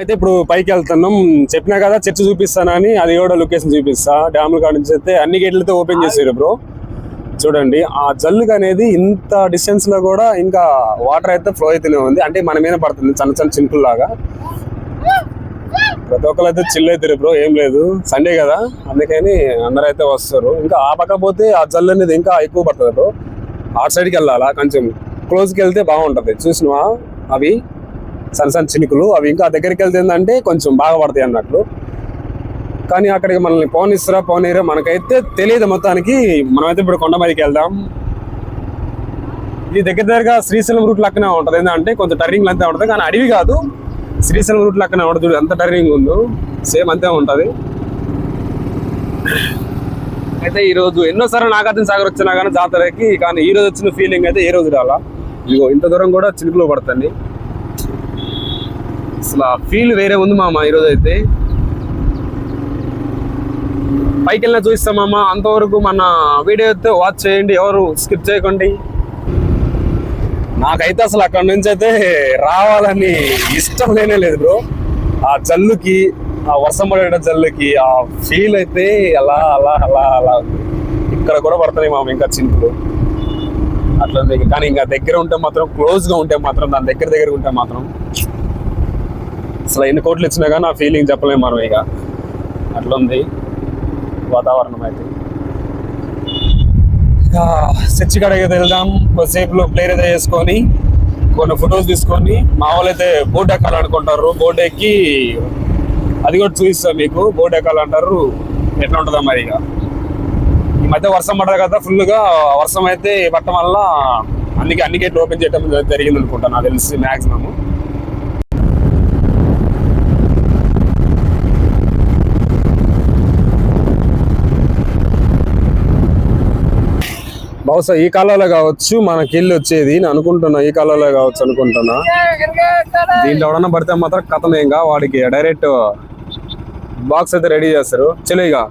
అయితే ఇప్పుడు పైకి వెళ్తున్నాం. చెప్పినా కదా చర్చ చూపిస్తానని అది కూడా లొకేషన్ చూపిస్తా. డ్యామ్ కాడ నుంచి అయితే అన్ని గేట్లతో ఓపెన్ చేసారు బ్రో చూడండి ఆ జల్లు అనేది ఇంత డిస్టెన్స్లో కూడా ఇంకా వాటర్ అయితే ఫ్లో అయితేనే ఉంది. అంటే మన మీద పడుతుంది చిన్న చిన్న చినుకుల్లాగా. ప్రతి ఒక్కరు అయితే చిల్ అవుతారు బ్రో ఏం లేదు. సండే కదా అందుకని అందరూ అయితే వస్తారు. ఇంకా ఆ పక్క పోతే ఆ జల్లు అనేది ఇంకా ఎక్కువ పడుతుంది బ్రో ఆ సైడ్కి వెళ్ళాలా కొంచెం క్లోజ్కి వెళ్తే బాగుంటుంది. చూసినవా అవి? సన్ సన్ చినుకులు అవి ఇంకా దగ్గరికి వెళ్తే ఏంటంటే కొంచెం బాగా పడతాయి అన్నట్లు. కానీ అక్కడికి మనల్ని పోనిస్తారా పోనీరా మనకైతే తెలియదు మొత్తానికి. మనమైతే ఇప్పుడు కొండ మీదకి వెళ్దాం. ఇది దగ్గర దగ్గరగా శ్రీశైలం రూట్ లెక్కనే ఉంటుంది. ఏంటంటే కొంచెం టర్నింగ్ అంతే ఉంటుంది కానీ అడవి కాదు. శ్రీశైలం రూట్ లెక్కనే ఉంటుంది అంత ఎంత టర్నింగ్ ఉందో. సేమ్ అంతే ఉంటుంది. అయితే ఈరోజు ఎన్నోసార్లు నాగార్జున సాగర్ వచ్చినా కానీ జాతరకి కానీ ఈ రోజు వచ్చిన ఫీలింగ్ అయితే ఏ రోజు రాలా? ఇదిగో ఇంత దూరం కూడా చినుకులు పడుతుంది అసలు ఆ ఫీల్ వేరే ఉంది మామ ఈరోజు అయితే పైకి వెళ్ళినా చూస్తామమ్మ అంతవరకు మన వీడియో అయితే వాచ్ చేయండి. ఎవరు స్కిప్ చేయకండి. నాకైతే అసలు అక్కడ నుంచి అయితే రావాలని ఇష్టం లేనే లేదు బ్రో ఆ జల్లుకి ఆ వర్షం పడే జల్లుకి ఆ ఫీల్ అయితే అలా అలా అలా అలా ఇక్కడ కూడా పడుతున్నాయి మామ ఇంకా చింతలు. అట్లా ఉంది. కానీ ఇంకా దగ్గర ఉంటే మాత్రం క్లోజ్గా ఉంటే మాత్రం దాని దగ్గర దగ్గర ఉంటే మాత్రం అసలు ఎన్ని కోట్లు ఇచ్చినా కానీ ఆ ఫీలింగ్ చెప్పలేము మనం ఇక. అట్లా ఉంది వాతావరణం అయితే. చర్చి కాడకి అయితే వెళ్దాం. కొద్దిసేపులో ప్లేర్ అయితే చేసుకొని కొన్ని ఫొటోస్ తీసుకొని మా వాళ్ళు అయితే బోట్ ఎక్కాలనుకుంటారు. బోట్ ఎక్కి అది కూడా చూపిస్తాం మీకు. బోట్ ఎక్కాలంటారు. ఎట్లా ఉంటుందా మరి ఇక. ఈ మధ్య వర్షం పడదు కదా ఫుల్గా వర్షం అయితే పట్టడం వల్ల అందుకే అన్ని గేట్లు ఓపెన్ చేయడం జరిగింది అనుకుంటా నాకు తెలిసి మ్యాక్సిమమ్ బహుశా ఈ కాలంలో కావచ్చు మనకి ఇల్లు వచ్చేది నేను అనుకుంటున్నా. ఈ కాలంలో కావచ్చు అనుకుంటున్నా. దీంట్లో ఎవడన్నా పడితే మాత్రం కథం ఇంకా వాడికి డైరెక్ట్ బాక్స్ అయితే రెడీ చేస్తారు. చెలిగా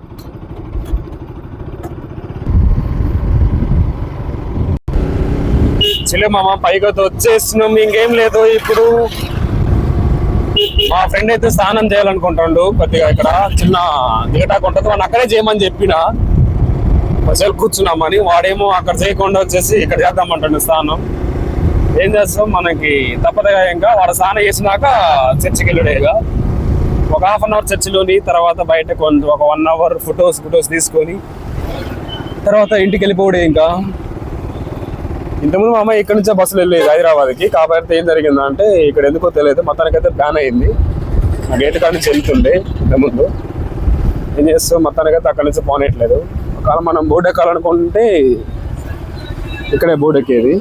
చెల్లి మామ పైకి అయితే వచ్చేస్తున్నాం. ఇంకేం లేదు ఇప్పుడు. మా ఫ్రెండ్ అయితే స్నానం చేయాలనుకుంటాడు కొద్దిగా ఇక్కడ. చిన్న దిగటాకుంటుంది ఉంటుంది. అక్కడే చేయమని చెప్పినా. అసలు కూర్చున్నామని వాడేమో అక్కడ చేయకుండా వచ్చేసి ఇక్కడ చేద్దామంటాడు స్నానం ఏం చేస్తాం? మనకి తప్పదుగా ఇంకా వాడు స్నానం చేసినాక చర్చికి వెళ్ళడేగా ఒక హాఫ్ అన్ అవర్ చర్చిలోని తర్వాత బయట కొంత ఒక వన్ అవర్ ఫొటోస్ ఫొటోస్ తీసుకొని తర్వాత ఇంటికి వెళ్ళిపోవడే ఇంకా. ఇంతకుముందు మా అమ్మాయి ఇక్కడ నుంచే బస్సులు వెళ్ళేది హైదరాబాద్కి. కాకపోతే ఏం జరిగిందంటే ఇక్కడ ఎందుకో తెలియదు. మొత్తానికైతే బ్యాన్ అయింది. ఆ గేట్ కాడ నుంచి వెళ్తుండే ఇంతకుముందు. ఏం చేస్తాం? మొత్తానికైతే అక్కడ నుంచి పోనేయట్లేదు. ఒకవేళ మనం బోర్డు ఎక్కాలనుకుంటే ఇక్కడే బోర్డు ఎక్కేది.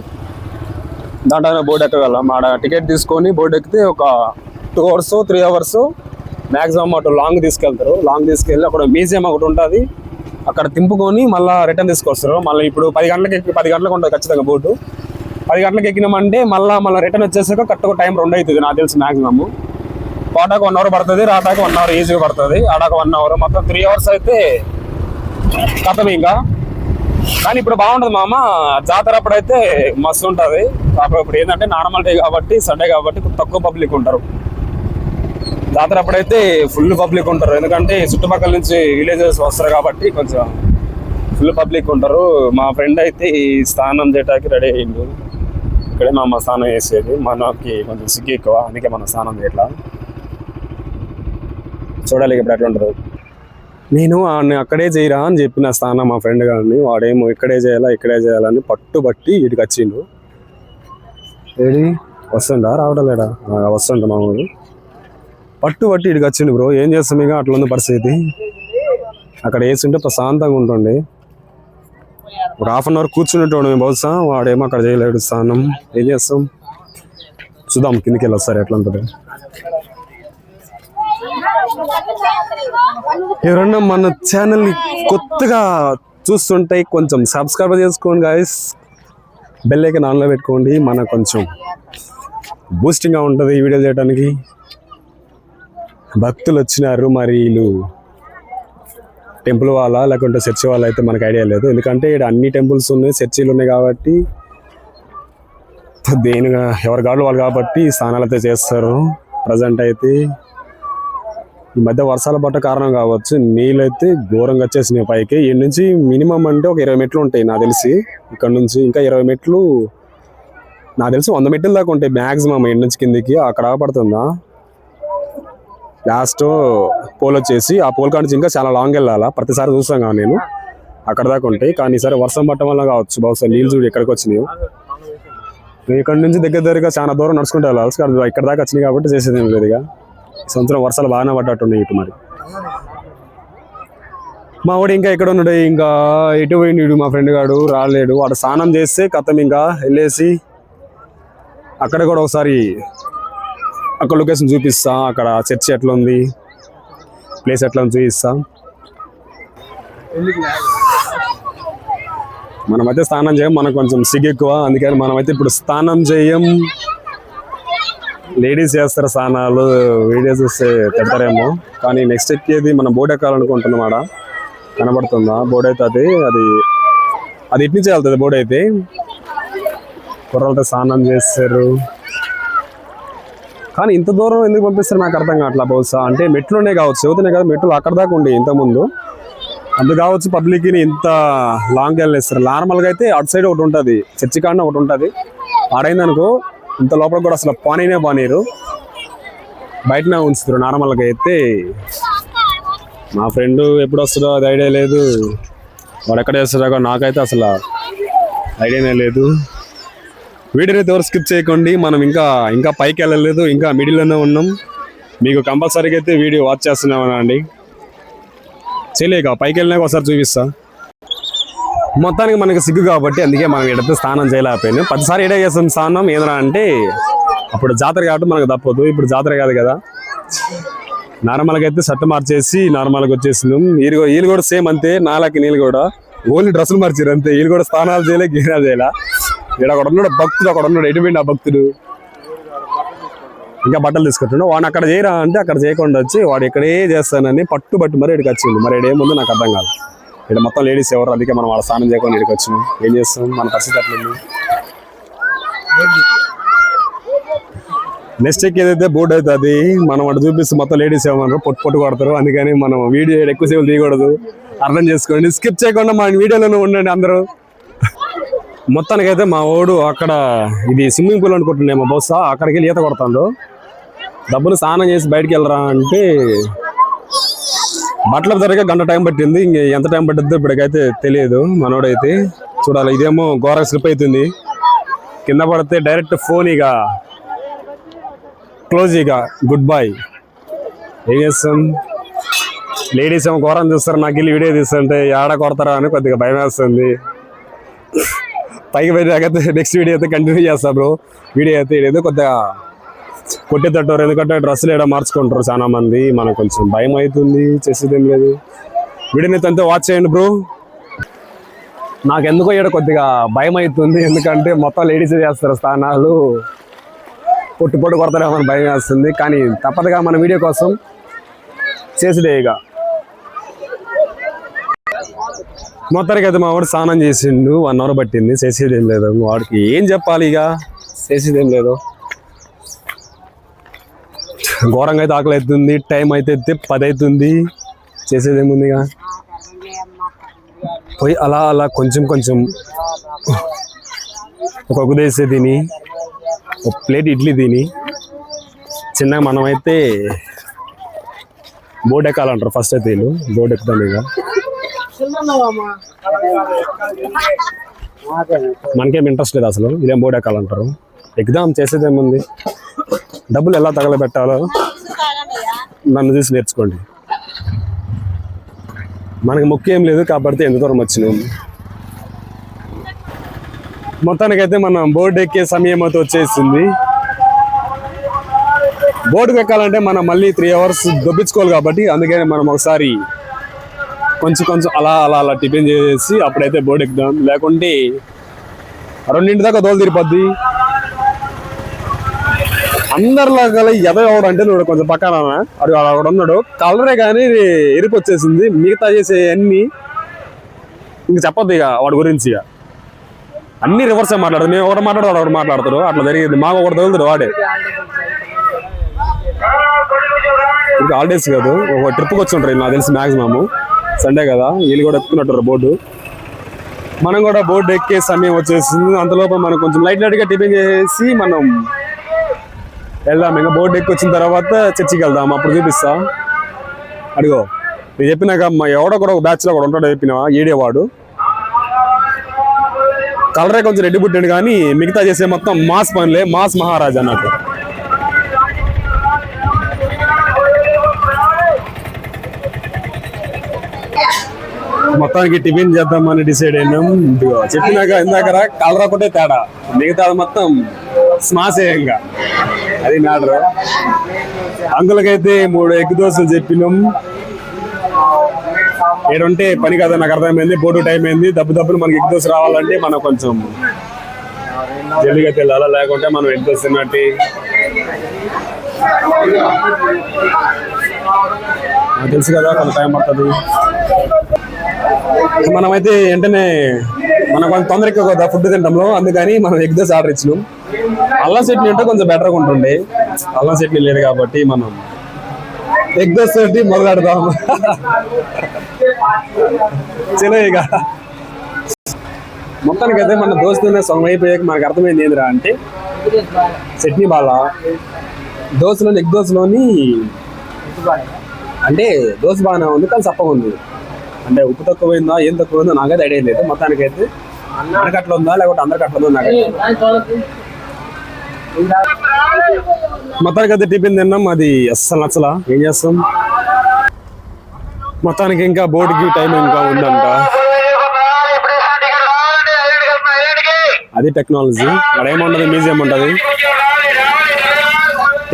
దాంట్లో బోర్డు ఎక్కగలం. ఆడ టికెట్ తీసుకొని బోర్డు ఎక్కితే ఒక two hours three hours maximum అటు లాంగ్ తీసుకెళ్తారు. లాంగ్ తీసుకెళ్ళి అక్కడ మ్యూజియం ఒకటి ఉంటుంది. అక్కడ తింపుకొని మళ్ళీ రిటర్న్ తీసుకొస్తారు. మళ్ళీ ఇప్పుడు పది గంటలకు ఎక్కి పది గంటలకు ఉంటుంది ఖచ్చితంగా బోర్డు. పది గంటలకు ఎక్కినామంటే మళ్ళీ మళ్ళీ రిటర్న్ వచ్చేసాక కరెక్ట్గా టైం రెండు అవుతుంది నాకు తెలిసి మ్యాక్సిమమ్ పోటాకు వన్ అవర్ పడుతుంది రాటాకు వన్ అవర్ ఈజీగా పడుతుంది. ఆడాక వన్ అవర్. మొత్తం త్రీ అవర్స్ అయితే కథం ఇంకా కానీ ఇప్పుడు బాగుంటుంది మామ జాతర అప్పుడైతే మస్తు ఉంటుంది. కాకపోతే ఇప్పుడు ఏంటంటే నార్మల్ డే కాబట్టి సండే కాబట్టి తక్కువ పబ్లిక్ ఉంటారు. జాతర అప్పుడైతే ఫుల్ పబ్లిక్ ఉంటారు. ఎందుకంటే చుట్టుపక్కల నుంచి విలేజెస్ వస్తారు కాబట్టి కొంచెం ఫుల్ పబ్లిక్ ఉంటారు. మా ఫ్రెండ్ అయితే ఈ స్నానం చేయడానికి రెడీ అయ్యిండు. ఇక్కడే మా అమ్మ స్నానం చేసేది. మనకి కొంచెం సిగ్గు ఎక్కువ. అందుకే మనం స్నానం చేయట్లా. చూడాలి ఇప్పుడు ఎట్లా ఉంటుందో నేను వాడిని అక్కడే చేయరా అని చెప్పిన స్థానం మా ఫ్రెండ్ గారిని వాడేమో ఇక్కడే చేయాలా ఇక్కడే చేయాలని పట్టుబట్టి ఇటుకి వచ్చిండు. ఏడి వస్తుండా? రావడం లేడా? ఆ, వస్తుండ మామూలు పట్టుబట్టి ఇటుకి వచ్చిండు బ్రో. ఏం చేస్తాం ఇక? అట్లా ఉంది పరిస్థితి. అక్కడ వేస్తుంటే ప్రశాంతంగా ఉంటుండే. ఒక హాఫ్ అన్ అవర్ కూర్చునేటోడు బహుశా. వాడేమో అక్కడ చేయలేడు స్నానం ఏం చేస్తాం? చూద్దాం కిందికి వెళ్ళి వస్తారు ఎట్లా ఉంటుంది. ఎవరన్నా మన ఛానల్ని కొత్తగా చూస్తుంటే కొంచెం సబ్స్క్రైబ్ చేసుకోండి గాయస్ బెల్ ఐకన్ ఆన్లో పెట్టుకోండి. మన కొంచెం బూస్టింగ్గా ఉంటుంది ఈ వీడియో చేయడానికి. భక్తులు వచ్చినారు మరి వీళ్ళు. టెంపుల్ వాళ్ళ లేకుంటే చర్చి వాళ్ళ అయితే మనకు ఐడియా లేదు. ఎందుకంటే ఇక్కడ అన్ని టెంపుల్స్ ఉన్నాయి చర్చిలు ఉన్నాయి కాబట్టి దేనిగా ఎవరి గాడు వాళ్ళు కాబట్టి స్నానాలు అయితే చేస్తారు. ప్రజెంట్ అయితే ఈ మధ్య వర్షాల పట్ట కారణం కావచ్చు నీళ్ళైతే ఘోరంగా వచ్చేసినాయి పైకి. ఈ నుంచి మినిమం అంటే ఒక ఇరవై మెట్లు ఉంటాయి నాకు తెలిసి. ఇక్కడ నుంచి ఇంకా ఇరవై మెట్లు నాకు తెలిసి వంద మెట్లు దాకా ఉంటాయి మ్యాక్సిమం ఎండ్ నుంచి కిందికి. అక్కడ పడుతుందా లాస్ట్ పోల్ వచ్చేసి ఆ పోల్ కాడ నుంచి ఇంకా చాలా లాంగ్ వెళ్ళాలా? ప్రతిసారి చూస్తాం కానీ నేను. అక్కడ దాకా ఉంటాయి. కానీ ఈసారి వర్షం పట్టడం వల్ల కావచ్చు. బహుశా నీళ్ళు చూడు ఎక్కడికి వచ్చినాయి. ఇక్కడ నుంచి దగ్గర దగ్గరగా చాలా దూరం నడుచుకుంటూ వెళ్ళాలి. కానీ ఇక్కడ దాకా వచ్చినాయి కాబట్టి చేసేది ఏం లేదు ఇక. సంవత్సరం వర్షాలు బాగానే పడ్డట్టున్నాయి ఇటు మరి. మా వాడు ఇంకా ఎక్కడ ఉన్నాడు? ఇంకా ఎటు పోయినాడు మా ఫ్రెండ్ గాడు? రాలేడు. వాడు స్నానం చేస్తే కథం ఇంకా వెళ్ళేసి అక్కడ కూడా ఒకసారి అక్కడ లొకేషన్ చూపిస్తా. అక్కడ చర్చ్ ఎట్లా ఉంది ప్లేస్ ఎట్లా ఉంది చూపిస్తా. మనమైతే స్నానం చేయం. మనకు కొంచెం సిగ్గు ఎక్కువ. అందుకని మనమైతే ఇప్పుడు స్నానం చేయం. లేడీస్ చేస్తారు స్నానాలు వీడియోస్ చూస్తే తిడతారేమో కానీ నెక్స్ట్ ఎక్కేది మనం బోర్డు ఎక్కాలనుకుంటున్నాం ఆడ. కనబడుతుందా? బోర్డు అయితే అది అది అది ఇటు నుంచి వెళ్తుంది బోర్డు అయితే. కుర్రలతో స్నానం చేస్తారు. కానీ ఇంత దూరం ఎందుకు పంపిస్తారు? నాకు అర్థం కావట్లా బహుశా. అంటే మెట్లునే కావచ్చు. చదువుతున్నాయి కదా మెట్లు అక్కడ దాకా ఉండే ఇంతకుముందు. అందు కావచ్చు పబ్లిక్ని ఇంత లాంగ్ వెళ్ళేస్తారు. నార్మల్గా అయితే అటు సైడ్ ఒకటి ఉంటుంది. చర్చికాడ ఒకటి ఉంటుంది. ఆడైందనుకో ఇంత లోపల కూడా అసలు పానీనే పానీరు బయటనే ఉంచుతారు నార్మల్గా అయితే. మా ఫ్రెండ్ ఎప్పుడు వస్తుందో అది ఐడియా లేదు. వాడు ఎక్కడ చేస్తాడో నాకైతే అసలు ఐడియానే లేదు. వీడియోని ఎవరు స్కిప్ చేయకండి మనం ఇంకా ఇంకా పైకి వెళ్ళలేదు ఇంకా మిడిల్లోనే ఉన్నాం. మీకు కంపల్సరీగా అయితే వీడియో వాచ్ చేస్తున్నామనండి. చేయలేక పైకి వెళ్ళినాక ఒకసారి చూపిస్తా. మొత్తానికి మనకి సిగ్గు కాబట్టి అందుకే మనం ఎడతే స్నానం చేయలేకపోయాను. పదిసారి ఏడే చేస్తాం స్నానం ఏదైనా అంటే అప్పుడు జాతర కాబట్టి మనకు తప్పదు. ఇప్పుడు జాతర కాదు కదా. నార్మల్గా అయితే షర్ట్ మార్చేసి నార్మల్గా వచ్చేసినాం. వీళ్ళు కూడా- వీళ్ళు కూడా సేమ్ అంతే. నాలకి నీళ్ళు కూడా ఓన్లీ డ్రెస్సులు మార్చారు అంతే. వీళ్ళు కూడా స్నానాలు చేయలే గీనాలు చేయలే. ఇక్కడ ఒకడు ఉన్నాడు భక్తుడు ఒకడు ఉన్నాడు. ఎటుపోయింది ఆ భక్తుడు? ఇంకా బట్టలు తీసుకుంటున్నాడు వాడిని అక్కడ చేయరా అంటే అక్కడ చేయకుండా వచ్చి వాడు ఇక్కడే చేస్తానని పట్టుబట్టి మరి ఇక్కడికి వచ్చింది మరి ఏముందో నాకు అర్థం కాదు. ఇక్కడ మొత్తం లేడీస్ ఎవరు? అందుకే మనం వాళ్ళ స్నానం చేయకుండా ఇక్కడికి వచ్చినాం. ఏం చేస్తాం మన పరిస్థితి అట్లుంది నెక్స్ట్ ఎక్కి ఏదైతే బోర్డు అవుతుంది మనం అటు చూపిస్తే మొత్తం లేడీస్ ఏమన్నారు పొట్టు పొట్టు కొడతారు. అందుకని మనం వీడియో ఎక్కువసేపు తీయకూడదు. అర్థం చేసుకోండి. స్కిప్ చేయకుండా మన వీడియోలోనే ఉండండి అందరూ. మొత్తానికైతే మా ఓడు అక్కడ ఇది స్విమ్మింగ్ పూల్ అనుకుంటున్నాము బహుశా అక్కడికి వెళ్ళి ఈత కొడతాడు. డబ్బులు స్నానం చేసి బయటికి వెళ్ళరా అంటే బట్టల ధరగా గంట టైం పట్టింది. ఇంక ఎంత టైం పట్టిద్దో ఇప్పటికైతే తెలియదు మనోడైతే. చూడాలి ఇదేమో ఘోర స్లిప్ అవుతుంది కింద పడితే డైరెక్ట్ ఫోన్ ఇక. క్లోజ్ ఇక. గుడ్ బాయ్ ఏం చేస్తాం? లేడీస్ ఏమో ఘోరం చూస్తారు. నాకు వెళ్ళి వీడియో తీస్తుంటే ఏడ కొడతారా అని కొద్దిగా భయం వేస్తుంది. పైకి పోయినాకైతే నెక్స్ట్ వీడియో అయితే కంటిన్యూ చేస్తా బ్రో వీడియో అయితే ఏదో కొద్దిగా కొట్టేటట్టారు ఎందుకంటే డ్రెస్సులు ఏడా మార్చుకుంటారు చాలా మంది. మనకు కొంచెం భయం అవుతుంది చేసేదేం లేదు. వీడియోని అయితే వాచ్ చేయండి బ్రో నాకు ఎందుకో ఇక్కడ కొద్దిగా భయం అవుతుంది ఎందుకంటే మొత్తం లేడీస్ చేస్తారు స్థానాలు. పొట్టు పొట్టు కొడతారేమని భయం వేస్తుంది కానీ తప్పదుగా మన వీడియో కోసం చేసిడే ఇక. మొత్తానికి అయితే మా వాడు స్నానం చేసిండు వన్ అవర్ పట్టింది చేసేది ఏం లేదు వాడికి ఏం చెప్పాలి ఇక? చేసేది ఏం లేదు. ఘోరంగా అయితే ఆకలి అవుతుంది టైం అయితే పది అవుతుంది. చేసేది ఇక పోయి అలా అలా కొంచెం కొంచెం ఒక కుదేసే తిని ఒక ప్లేట్ ఇడ్లీ తిని చిన్నగా మనమైతే బోర్డు ఎక్కాలంటారు ఫస్ట్ అయితే వీళ్ళు. బోర్డు ఎక్కుతాం ఇక. మనకేం ఇంట్రెస్ట్ లేదు అసలు. ఇదేం బోర్డు ఎక్కాలంటారు. ఎగ్జామ్ చేసేది ఏముంది? డబ్బులు ఎలా తగలబెట్టాలో నన్ను చూసి నేర్చుకోండి. మనకి ముఖ్యం లేదు కాబట్టి ఎంత దూరం వచ్చినాం. మొత్తానికైతే మనం బోర్డు ఎక్కే సమయం అయితే వచ్చేసింది. బోర్డుకి ఎక్కాలంటే మనం మళ్ళీ త్రీ అవర్స్ దొబ్బించుకోవాలి కాబట్టి అందుకని మనం ఒకసారి కొంచెం కొంచెం అలా అలా అలా టిఫిన్ చేసేసి అప్పుడైతే బోర్డు ఎక్కుదాం. లేకుంటే రెండింటి దాకా దోలు తిరిపద్ది అందరిలాగా ఎదవడు అంటే నువ్వు కొంచెం పక్కన అడు అక్కడ ఉన్నాడు. కలరే కానీ ఎరుపు వచ్చేసింది. మిగతా చేసే అన్ని ఇంక చెప్పద్దు ఇక వాడి గురించి ఇక. అన్ని రివర్స్ మాట్లాడదు మేము ఒకటి మాట్లాడు ఒకటి మాట్లాడతారు అట్లా జరిగింది. మాకు ఒకటి తగులుతాడు వాడే. ఇంకా హాలిడేస్ కాదు. ఒక ట్రిప్కి వచ్చి ఉంటారు నాకు తెలిసి మ్యాక్సిమమ్ సండే కదా. వీళ్ళు కూడా ఎక్కుతున్నట్టు బోర్డు మనం కూడా బోర్డు ఎక్కే సమయం వచ్చేసింది. అంతలోపు మనం కొంచెం లైట్ లైట్గా టిఫిన్ చేసి మనం వెళ్దాం ఇంకా బోర్డు ఎక్కి వచ్చిన తర్వాత చర్చికి వెళ్దాం అప్పుడు చూపిస్తా. అడిగో నేను చెప్పినాక మా ఎవడో కూడా ఒక బ్యాచ్లో కూడా ఉంటాడో చెప్పిన ఏడేవాడు కలరే కొంచెం రెడ్డి పుట్టాడు కానీ మిగతా చేసే మొత్తం మాస్ పనులే మాస్ మహారాజా నాకు. మొత్తానికి టిఫిన్ చేద్దామని డిసైడ్ అయినాం. చెప్పినాక ఇందాక కలర్ ఒకటే తేడా. మిగతా మొత్తం స్మాసే ఇంకా. అది నాడరు అంకులకైతే మూడు ఎగ్ దోశలు చెప్పినాం. ఏడుంటే పని కదా నాకు అర్థమైంది. బోర్డు టైం అయింది. దబ్బు దబ్బులు మనకి ఎగ్ దోశ రావాలంటే మనం కొంచెం జల్లిగా తెల్లాలా? లేకుంటే మనం ఎగ్ దోశ తిన్నట్టు తెలుసు కదా కొంత టైం పడుతుంది. మనమైతే వెంటనే మనం కొంచెం తొందరగా కదా ఫుడ్ తింటాంలో అందుకని మనం ఎగ్ దోశ ఆర్డర్ ఇచ్చినాం. అల్లం చట్నీ అంటే కొంచెం బెటర్గా ఉంటుండే. అల్లం చట్నీ లేదు కాబట్టి మనం ఎగ్ దోశ తోటి మొదలెడదాం చలో ఇక. మొత్తానికి అయితే మన దోస్తున్న సొంగ అయిపోయాక మనకు అర్థమైంది ఏందిరా అంటే చట్నీ బాల. దోశలోని ఎగ్ దోశలోని అంటే దోశ బాగానే ఉంది కానీ చప్పగా ఉంది. అంటే ఉప్పు తక్కువైందా ఏం తక్కువైందో నాకైతే ఐడియా లేదు. మొత్తానికి అయితే మనకి అట్లా ఉందా లేకపోతే అందరికి అట్లా ఉందా నాకు మొత్తానికి అయితే టిఫిన్ తిన్నాం అది అస్సలు నచ్చలా. ఏం చేస్తాం? మొత్తానికి ఇంకా బోర్డుకి టైం ఇంకా ఉందంట. అది టెక్నాలజీ. అక్కడ ఏముంటది మ్యూజియం ఉంటుంది.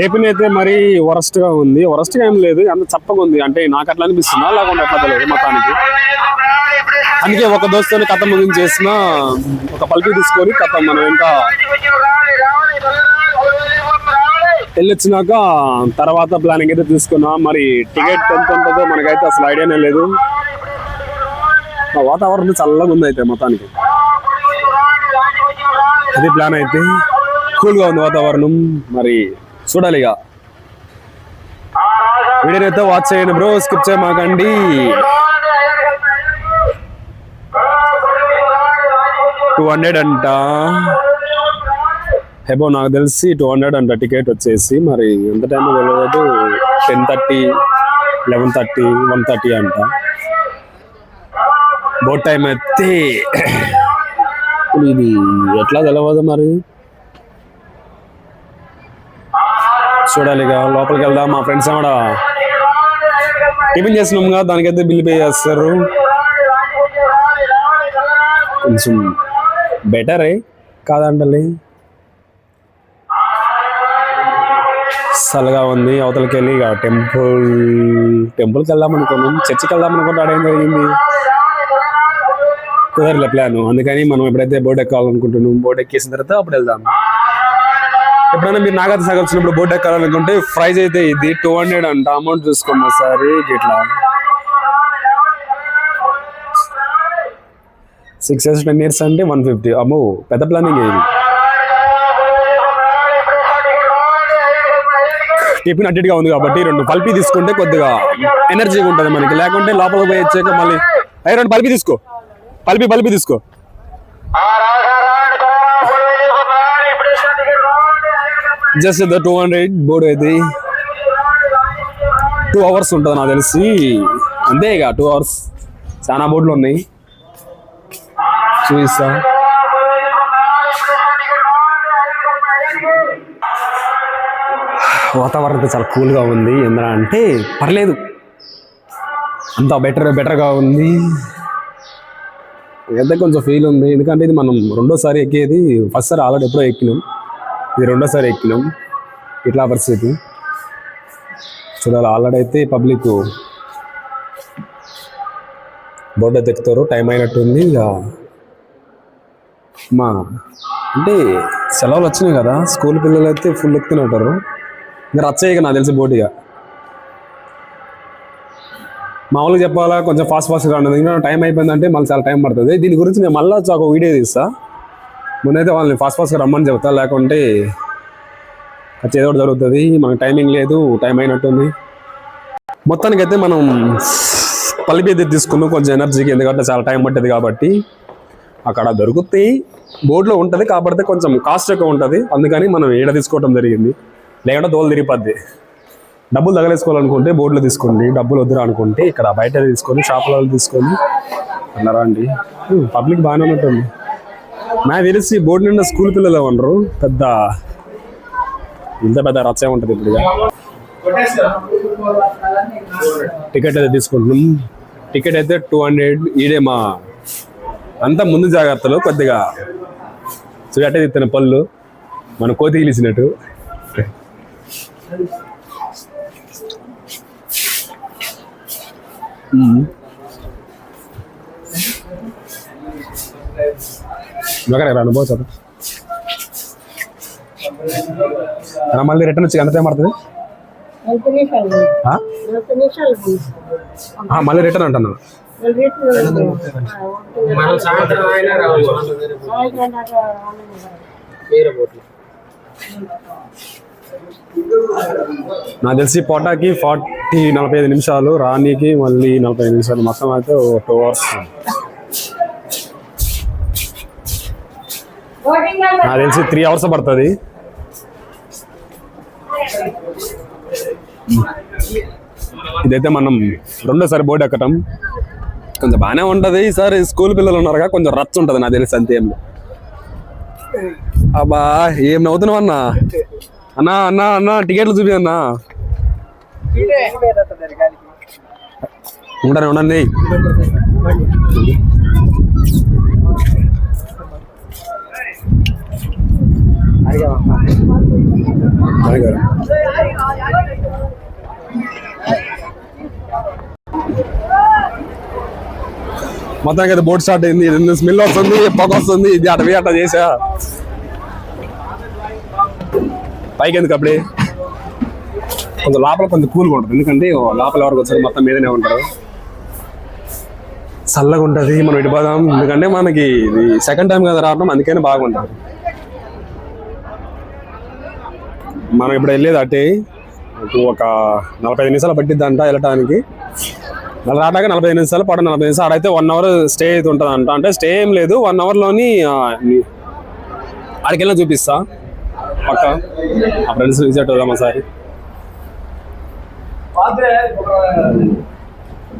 ఏపీని అయితే మరీ వరస్ట్గా ఉంది. వరస్ట్గా ఏం లేదు. అంత చప్పగా ఉంది. అంటే నాకు అట్లా అనిపిస్తుందా? లేకుండా అట్లా తెలియదు మొత్తానికి అందుకే ఒక దోస్తుని కథ ముగించేసిన ఒక పల్పి తీసుకొని కథ మనం ఇంకా వెళ్ళొచ్చినాక తర్వాత ప్లానింగ్ అయితే తీసుకున్నాం. మరి టికెట్ ఎంత ఉంటుందో మనకైతే అసలు ఐడియానే లేదు. ఆ వాతావరణం చల్లగా ఉంది అయితే మొత్తానికి అది ప్లాన్ అయితే. కూల్గా ఉంది వాతావరణం. మరి చూడాలి ఇక. వీడియోని అయితే వాచ్ చేయండి బ్రో స్కిప్ చేయమాకండి. టూ హండ్రెడ్ అంట. హెబో నాకు తెలిసి టూ హండ్రెడ్ అంట టికెట్ వచ్చేసి. మరి ఎంత టైం తెలియదు ten thirty eleven thirty one thirty అంట. బోట్ టైం అయితే. ఇది ఎట్లా తెలియదు మరి? చూడాలి ఇక. లోపలికి వెళ్దాం మా ఫ్రెండ్స్ కూడా టిఫిన్ చేసినాం కదా దానికైతే బిల్ పే చేస్తారు. కొంచెం బెటరే కాదంటలే. చల్లగా ఉంది. అవతలకి వెళ్ళి ఇక టెంపుల్ టెంపుల్కి వెళ్దాం అనుకున్నాం. చర్చికి వెళ్దాం అనుకుంటే ఏం జరిగింది? కుదరలే ప్లాన్. అందుకని మనం ఎప్పుడైతే బోర్డు ఎక్కాలనుకుంటున్నాం బోర్డు ఎక్కేసిన తర్వాత అప్పుడు వెళ్దాం. ఎప్పుడైనా మీరు నాగత సాగర్ వచ్చినప్పుడు బోర్డు ఎక్కాలనుకుంటే ప్రైజ్ అయితే ఇది టూ హండ్రెడ్ అంట. అమౌంట్ చూసుకోండి సార్ ఇట్లా. సిక్స్ ఇయర్స్ టెన్ ఇయర్స్ అంటే వన్ ఫిఫ్టీ అమ్మో పెద్ద ప్లానింగ్ ఇది. టిఫిన్ అడ్డిగా ఉంది కాబట్టి రెండు పల్పి తీసుకుంటే కొద్దిగా ఎనర్జీగా ఉంటుంది మనకి. లేకుంటే లోపలికి పోయి వచ్చాక మళ్ళీ అయ్యి రెండు పల్పి తీసుకో. పల్పి పల్పి తీసుకో. జస్ట్ టూ హండ్రెడ్ బోర్డు అయితే టూ అవర్స్ ఉంటుంది నాకు తెలిసి. అంతే ఇక టూ అవర్స్ చాలా బోర్డులు ఉన్నాయి. చూపిస్తా. వాతావరణం అయితే చాలా కూల్గా ఉంది. ఎందుకంటే అంటే పర్లేదు. అంత బెటర్ బెటర్గా ఉంది. అయితే కొంచెం ఫీల్ ఉంది. ఎందుకంటే ఇది మనం రెండోసారి ఎక్కేది. ఫస్ట్ సార్ ఆల్రెడీ ఎప్పుడో ఎక్కినాం. ఇది రెండోసారి ఎక్కినాం. ఇట్లా పరిస్థితి. చూడాలి ఆల్రెడీ అయితే పబ్లిక్ బోర్డు అయితే ఎక్కుతారు టైం అయినట్టుంది. ఇక మా అంటే సెలవులు వచ్చినాయి కదా స్కూల్ పిల్లలు అయితే ఫుల్ ఎక్కుతూనే ఉంటారు. ఇంకా ఇక నాకు తెలిసి బోర్డు ఇక. మామూలుగా చెప్పాలా కొంచెం ఫాస్ట్ ఫాస్ట్గా ఉండదు ఇంకా టైం అయిపోయిందంటే మళ్ళీ చాలా టైం పడుతుంది. దీని గురించి నేను మళ్ళీ ఒక వీడియో తీస్తా. ముందైతే వాళ్ళని ఫాస్ట్ ఫాస్ట్గా రమ్మని చెప్తా లేకుంటే ఖర్చు ఏదో జరుగుతుంది. మనకు టైమింగ్ లేదు టైం అయినట్టుంది. మొత్తానికి అయితే మనం పల్లి బీది తీసుకున్నాం కొంచెం ఎనర్జీకి ఎందుకంటే చాలా టైం పట్టేది కాబట్టి. అక్కడ దొరుకుతాయి బోర్డులో ఉంటుంది కాకపోతే కొంచెం కాస్ట్ ఎక్కువ ఉంటుంది. అందుకని మనం ఏడ తీసుకోవడం జరిగింది. లేకుంటే దోలు తిరిగిపోద్ది. డబ్బులు తగలేసుకోవాలనుకుంటే బోర్డులో తీసుకోండి డబ్బులు వద్దురా అనుకుంటే ఇక్కడ బయట తీసుకొని షాపులో తీసుకొని. అన్నారా అండి? పబ్లిక్ బాగానే ఉన్నట్టుంది. నాకు తెలిసి బోర్డు నిండా స్కూల్ పిల్లలు ఉండరు. పెద్ద ఇంత పెద్ద రచ్చే ఉంటుంది ఇప్పుడు టికెట్ అయితే తీసుకుంటున్నాం. టికెట్ అయితే టూ హండ్రెడ్. ఈడే మా అంతా ముందు జాగ్రత్తలు కొద్దిగా చూడటే తిత్తిన పళ్ళు. మన కోతి గీలిసినట్టు మగర అనుభవ చదువు మళ్ళీ రిటర్న్ వచ్చి ఎంత టైం పడుతుంది? మళ్ళీ రిటర్న్ అంటున్నాను. నాకు తెలిసి పోటాకి ఫార్టీ నలభై ఐదు నిమిషాలు రానీకి మళ్ళీ నలభై ఐదు నిమిషాలు మొత్తం అయితే టూ అవర్స్. నాకు తెలిసి త్రీ అవర్స్ పడుతుంది. ఇదైతే మనం రెండోసారి బోర్డు ఎక్కటం. కొంచెం బాగానే ఉంటుంది ఈసారి స్కూల్ పిల్లలు ఉన్నారుగా కొంచెం రచ్చ ఉంటుంది నాకు తెలిసి అంతే అబ్బా ఏం నవ్వుతున్నావు అన్నా? అన్నా అన్నా అన్నా టికెట్లు చూపి అన్నా. ఉండండి ఉండండి. మొత్తానికి అయితే బోట్ స్టార్ట్ అయింది. ఇది స్మెల్ వస్తుంది పొగ వస్తుంది ఇది అటవి అట్లా చేసా. పైకి ఎందుకు అప్పుడే? కొంచెం లోపల కొంచెం కూల్గా ఉంటుంది. ఎందుకంటే లోపల ఎవరికి వచ్చారు మొత్తం మీదనే ఉంటారు. చల్లగా ఉంటుంది మనం ఇటు పోదాం. ఎందుకంటే మనకి ఇది సెకండ్ టైం కదా రావడం అందుకనే బాగుంటుంది. మనం ఇప్పుడు వెళ్ళేది అటే. ఒక నలభై ఐదు నిమిషాలు పట్టిద్దంట వెళ్ళటానికి. రాటాక నలభై ఐదు నిమిషాలు పడ నలభై నిమిషాలు ఆడైతే వన్ అవర్ స్టే అయితే ఉంటుంది అంట అంటే స్టే ఏం లేదు వన్ అవర్లోని ఆడికి చూపిస్తా. పక్క. ఆ ఫ్రెండ్స్ విజిట్ అవుదాం ఒకసారి.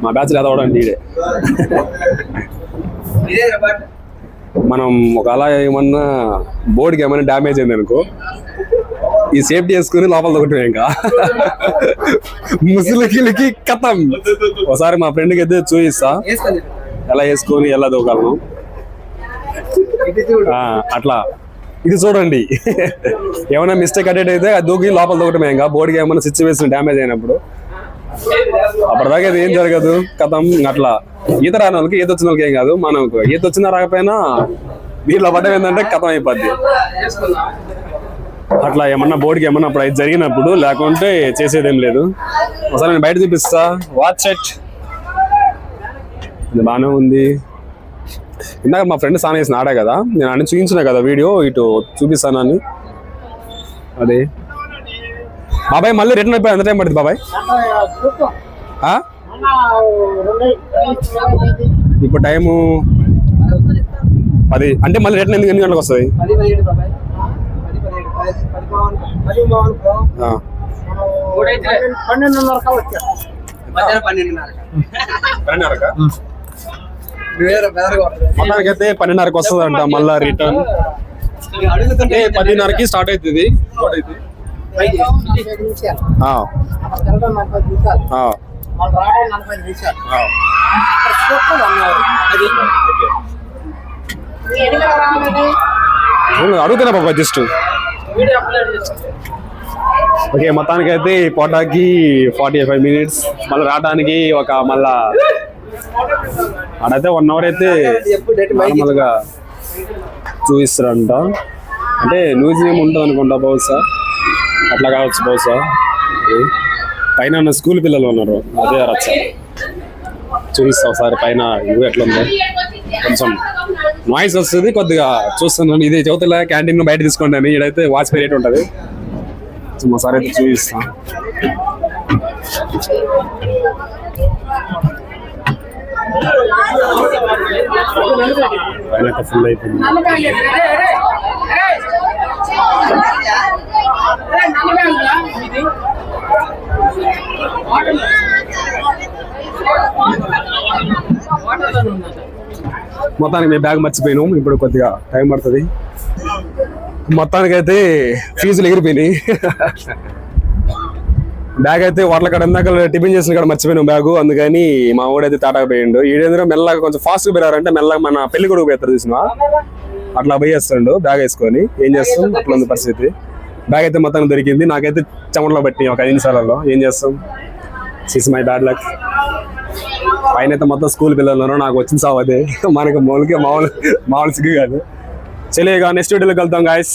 మా బ్యాచ్ చదవడానికి ఇదే మనం ఒకవేళ ఏమన్నా బోర్డుకి ఏమైనా డ్యామేజ్ అయింది అనుకో ఈ సేఫ్టీ వేసుకుని లోపల ఒకటి ఇంకా. ముసలికి కథం ఒకసారి మా ఫ్రెండ్కి అయితే చూపిస్తా. ఎలా వేసుకొని ఎలా దూకలను అట్లా. ఇది చూడండి. ఏమైనా మిస్టేక్ అటెండ్ అయితే అది దూకి లోపల దూకటమే ఇంకా. బోర్డుకి ఏమైనా సిచ్యువేషన్ డ్యామేజ్ అయినప్పుడు. అప్పటిదాకా ఏం జరగదు. కథం అట్లా. ఈత రాని వాళ్ళకి ఈత వచ్చిన వాళ్ళకి ఏం కాదు. మనకు ఈత వచ్చినా రాకపోయినా దీంట్లో పడ్డం ఏంటంటే కథం అయిపోద్ది. అట్లా ఏమన్నా బోర్డుకి ఏమన్నా అప్పుడు అది జరిగినప్పుడు లేకుంటే చేసేదేం లేదు. ఒకసారి నేను బయట చూపిస్తా. వాచ్ సెట్ ఇది బాగానే ఉంది. ఇందాక మా ఫ్రెండ్ సాన్ వేసిన ఆడా కదా నేను అన్ని చూపించిన కదా వీడియో ఇటు చూపిస్తానని అదే. బాబాయ్ మళ్ళీ రిటర్న్ అయిపోయి ఎంత టైం పడుతుంది బాబాయ్? ఇప్పుడు టైము పది. అంటే మళ్ళీ రిటర్న్ ఎందుకు ఎన్ని గంటలకు వస్తుంది? పన్నెండున్నర వేరే వేరే మొత్తానికి అయితే పన్నెండున్నరకు వస్తుంది అంట మళ్ళీ రిటర్న్. పదిన్నరకి స్టార్ట్ అవుతుంది అడుగుతున్నా బాబా జస్ట్ ఓకే మొత్తానికి అయితే పోటాకి ఫార్టీ ఫైవ్ మినిట్స్ మళ్ళీ రావడానికి ఒక మళ్ళా అడైతే వన్ అవర్ అయితే నార్మల్గా చూపిస్తారంట. అంటే మ్యూజియం ఉంటుంది అనుకుంటా బహుశా. అట్లా కావచ్చు బహుశా. పైన ఉన్న స్కూల్ పిల్లలు ఉన్నారు. అదే రచ్చ. చూపిస్తా ఒకసారి పైన ఇవి ఎట్లా కొంచెం నాయిస్ వస్తుంది కొద్దిగా చూస్తున్నాను ఇది చౌతల క్యాంటీన్ బయట తీసుకోండి అని ఇడైతే వాచ్ రేట్ ఉంటుంది ఒకసారి అయితే చూపిస్తా పైన ఫుల్ అయిపోయింది మొత్తానికి నేను బ్యాగ్ మర్చిపోయినాం. ఇప్పుడు కొద్దిగా టైం పడుతుంది. మొత్తానికైతే ఫీజులు ఎగిరిపోయినాయి. బ్యాగ్ అయితే వాటర్ కాడ ఇందాక టిఫిన్ చేసిన కాడ మర్చిపోయినాం బ్యాగు. అందుకని మా ఊడైతే తాటాకు పోయిండు. ఈడేంద్ర మెల్లగా కొంచెం ఫాస్ట్గా పోయారంటే మెల్లగా మన పెళ్ళి కొడుకు పోతారు చూసినా అట్లా పోయేస్తుండు బ్యాగ్ వేసుకొని. ఏం చేస్తాం? అట్లా ఉంది పరిస్థితి. బ్యాగ్ అయితే మొత్తానికి దొరికింది. నాకైతే చెమటలో పట్టి ఒక ఐదు నిమిషాలలో. ఏం చేస్తాం? సిస్ మై బ్యాడ్ లక్ పైన అయితే మొత్తం స్కూల్ పిల్లలు నాకు వచ్చిన సావు అదే. మనకి మామూలుగా మామూలు మామూలు సిగ్గు కాదు. చలేగా నెక్స్ట్ వీడియోలో కలుద్దాం గాయస్